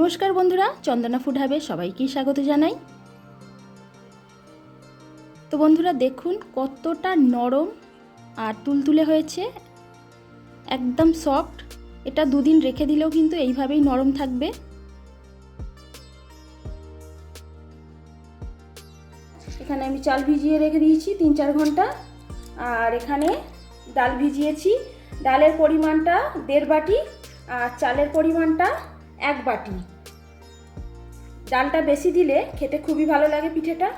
নমস্কার বন্ধুরা, চন্দনা ফুড হাবে সবাইকেই স্বাগত জানাই। তো বন্ধুরা, দেখুন কতটা নরম আর তুলতুলে হয়েছে। একদম সফট এটা দুদিন রেখে দিলেও কিন্তু এইভাবেই নরম থাকবে। এখানে আমি চাল ভিজিয়ে রেখে দিয়েছি তিন চার ঘণ্টা। আর এখানে ডাল ভিজিয়েছি। ডালের পরিমাণটা দেড় বাটি আর চালের পরিমাণটা এক বাটি। ডালটা বেশি দিলে খেতে খুবই ভালো লাগে পিঠেটা,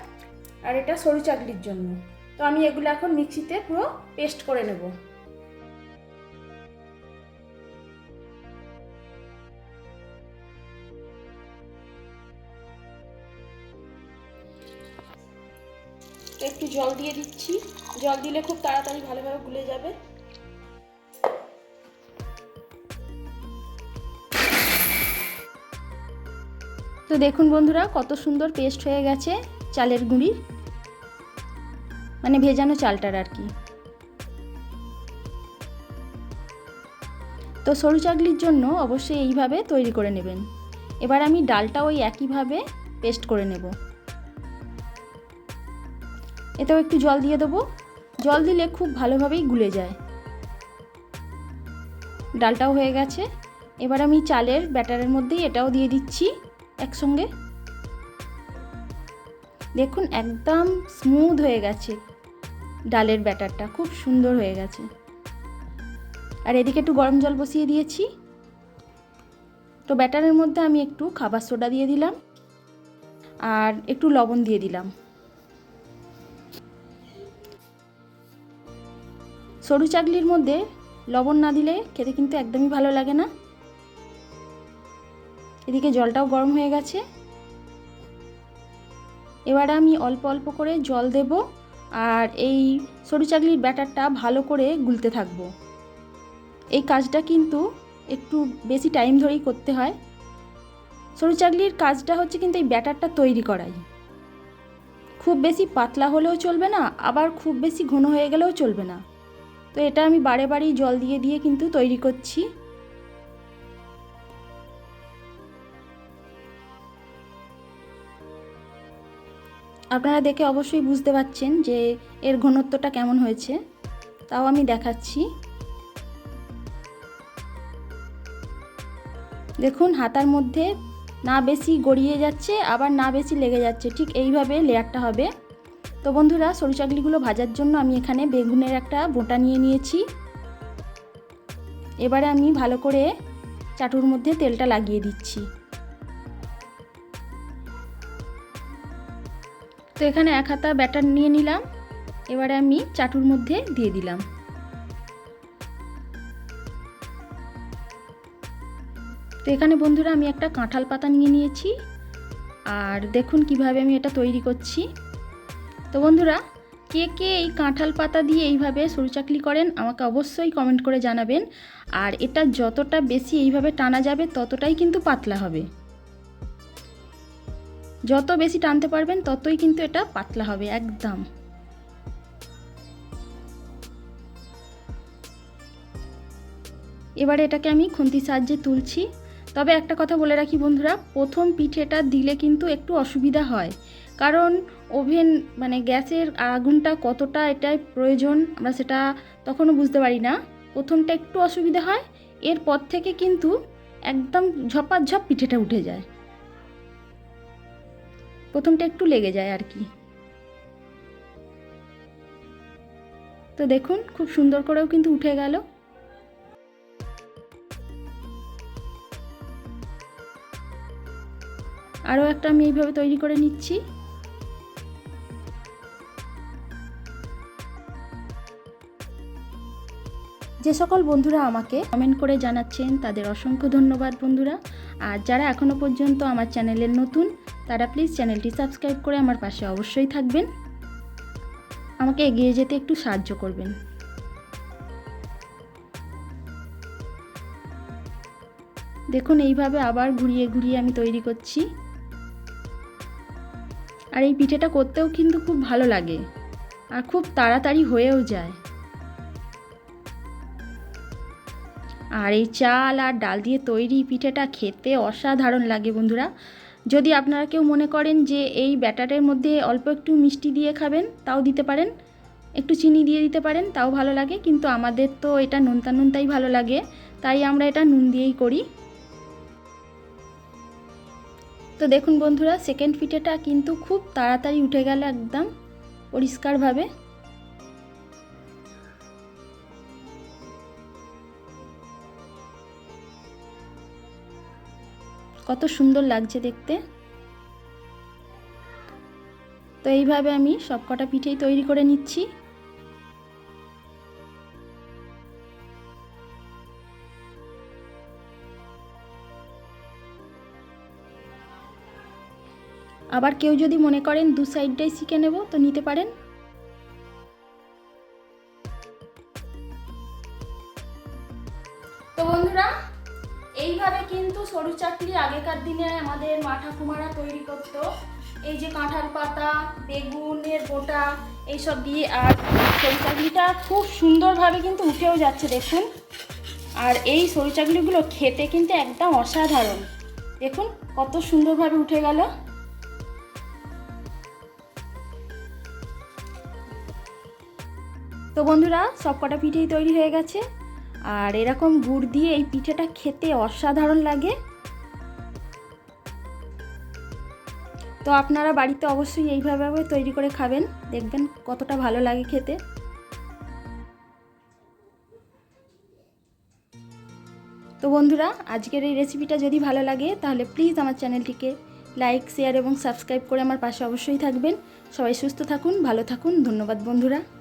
আর এটা সরু চাকলির জন্য। তো আমি এগুলো এখন মিক্সিতে পুরো পেস্ট করে নেব। একটু জল দিয়ে দিচ্ছি। জল দিলে খুব তাড়াতাড়ি ভালোভাবে গুলে যাবে। তো দেখুন বন্ধুরা, কত সুন্দর পেস্ট হয়ে গেছে চালের গুঁড়ি। মানে ভেজানো চালটার আর কি। তো সরু চাকলির জন্য অবশ্যই এইভাবে তৈরি করে নেবেন। এবার আমি ডালটা ওই একইভাবে পেস্ট করে নেব। এতেও একটু জল দিয়ে দেবো। জল দিলে খুব ভালোভাবেই গুলে যায়। ডালটাও হয়ে গেছে। এবার আমি চালের ব্যাটারের মধ্যেই এটাও দিয়ে দিচ্ছি। একসঙ্গে? দেখুন, একদম স্মুথ হয়ে গেছে ডালের ব্যাটারটা, খুব সুন্দর হয়ে গেছে। আর এদিকে একটু গরম জল বসিয়ে দিয়েছি। তো ব্যাটারের মধ্যে আমি একটু খাবার সোডা দিয়ে দিলাম আর একটু লবণ দিয়ে দিলাম। সরু চাকলির মধ্যে লবণ না দিলে খেতে কিন্তু একদমই ভালো লাগে না। এদিকে জলটাও গরম হয়ে গেছে। এবারে আমি অল্প অল্প করে জল দেব আর এই সরু চাকলির ব্যাটারটা ভালো করে গুলতে থাকব। এই কাজটা কিন্তু একটু বেশি টাইম ধরেই করতে হয়। সরু চাকলির কাজটা হচ্ছে কিন্তু এই ব্যাটারটা তৈরি করাই। খুব বেশি পাতলা হলেও চলবে না, আবার খুব বেশি ঘন হয়ে গেলেও চলবে না। তো এটা আমি বারে বারেই জল দিয়ে দিয়ে কিন্তু তৈরি করছি। আপনারা দেখে অবশ্যই বুঝতে পারছেন যে এর ঘনত্বটা কেমন হয়েছে। তাও আমি দেখাচ্ছি। দেখুন, হাতার মধ্যে না বেশি গড়িয়ে যাচ্ছে, আবার না বেশি লেগে যাচ্ছে। ঠিক এইভাবে লেয়ারটা হবে। তো বন্ধুরা সরু চাকলিগুলো ভাজার জন্য আমি এখানে বেগুনের একটা বোটা নিয়ে নিয়েছি। এবারে আমি ভালো করে চাটুর মধ্যে তেলটা লাগিয়ে দিচ্ছি। তো এখানে এক হাতা ব্যাটার নিয়ে নিলাম। এবারে আমি চাটুর মধ্যে দিয়ে দিলাম। তো এখানে বন্ধুরা আমি একটা কাঁঠাল পাতা নিয়ে নিয়েছি। আর দেখুন কীভাবে আমি এটা তৈরি করছি। তো বন্ধুরা, কে কে এই কাঁঠাল পাতা দিয়ে এইভাবে সরু চাকলি করেন আমাকে অবশ্যই কমেন্ট করে জানাবেন। আর এটা যতটা বেশি এইভাবে টানা যাবে, ততটাই কিন্তু পাতলা হবে। যত বেশি টানতে পারবেন, ততই কিন্তু এটা পাতলা হবে, একদম। এবারে এটাকে আমি খুন্তির সাহায্যে তুলছি। তবে একটা কথা বলে রাখি বন্ধুরা, প্রথম পিঠেটা দিলে কিন্তু একটু অসুবিধা হয়। কারণ ওভেন মানে গ্যাসের আগুনটা কতটা এটাই প্রয়োজন, আমরা সেটা তখনও বুঝতে পারি না। প্রথমটা একটু অসুবিধা হয়, এরপর থেকে কিন্তু একদম ঝপাঝপ পিঠেটা উঠে যায়। প্রথমটা একটু লেগে যায় আর কি। তো দেখুন, খুব সুন্দর করেও কিন্তু উঠে গেল। আরও একটা আমি এইভাবে তৈরি করে নিচ্ছি। যে সকল বন্ধুরা আমাকে কমেন্ট করে জানাচ্ছেন, তাদের অসংখ্য ধন্যবাদ বন্ধুরা। আর যারা এখনও পর্যন্ত আমার চ্যানেলের নতুন তারা প্লিজ চ্যানেলটি সাবস্ক্রাইব করে আমার পাশে অবশ্যই থাকবেন। আমাকে এগিয়ে যেতে একটু সাহায্য করবেন। দেখুন, এইভাবে আবার ঘুরিয়ে ঘুরিয়ে আমি তৈরি করছি। আর এই পিঠেটা করতেও কিন্তু খুব ভালো লাগে আর খুব তাড়াতাড়ি হয়েও যায়। আর এই চাল আর ডাল দিয়ে তৈরি পিঠেটা খেতে অসাধারণ লাগে বন্ধুরা। যদি আপনারা কেউ মনে করেন যে এই ব্যাটারের মধ্যে অল্প একটু মিষ্টি দিয়ে খাবেন, তাও দিতে পারেন। একটু চিনি দিয়ে দিতে পারেন, তাও ভালো লাগে। কিন্তু আমাদের তো এটা নোনতা নোনতাই ভালো লাগে, তাই আমরা এটা নুন দিয়েই করি। তো দেখুন বন্ধুরা সেকেন্ড পিঠেটা কিন্তু খুব তাড়াতাড়ি উঠে গেল একদম পরিষ্কারভাবে। কত সুন্দর লাগছে দেখতে। তো এইভাবে আমি সবকটা পিঠেই তৈরি করে নিচ্ছি। আবার কেউ যদি মনে করেন দু সাইডটাই শিখে নেব, তো নিতে পারেন। তো বন্ধুরা এইভাবে কিন্তু সরু চাকরি আগেকার দিনে আমাদের মা ঠাকুমারা তৈরি করতো। এই যে কাঁঠাল পাতা, বেগুনের গোটা, এইসব দিয়ে আর সরু চাকরিটা খুব সুন্দরভাবে কিন্তু উঠেও যাচ্ছে দেখুন। আর এই সরু চাকলিগুলো খেতে কিন্তু একদম অসাধারণ। দেখুন কত সুন্দরভাবে উঠে গেল। তো বন্ধুরা সব কটা পিঠেই তৈরি হয়ে গেছে। আর এরকম গুড় দিয়ে এই পিঠেটা খেতে অসাধারণ লাগে। তো আপনারা বাড়িতে অবশ্যই এইভাবে তৈরি করে খাবেন। দেখবেন কতটা ভালো লাগে খেতে। তো বন্ধুরা, আজকের এই রেসিপিটা যদি ভালো লাগে, তাহলে প্লিজ আমার চ্যানেলটিকে লাইক শেয়ার এবং সাবস্ক্রাইব করে আমার পাশে অবশ্যই থাকবেন। সবাই সুস্থ থাকুন, ভালো থাকুন। ধন্যবাদ বন্ধুরা।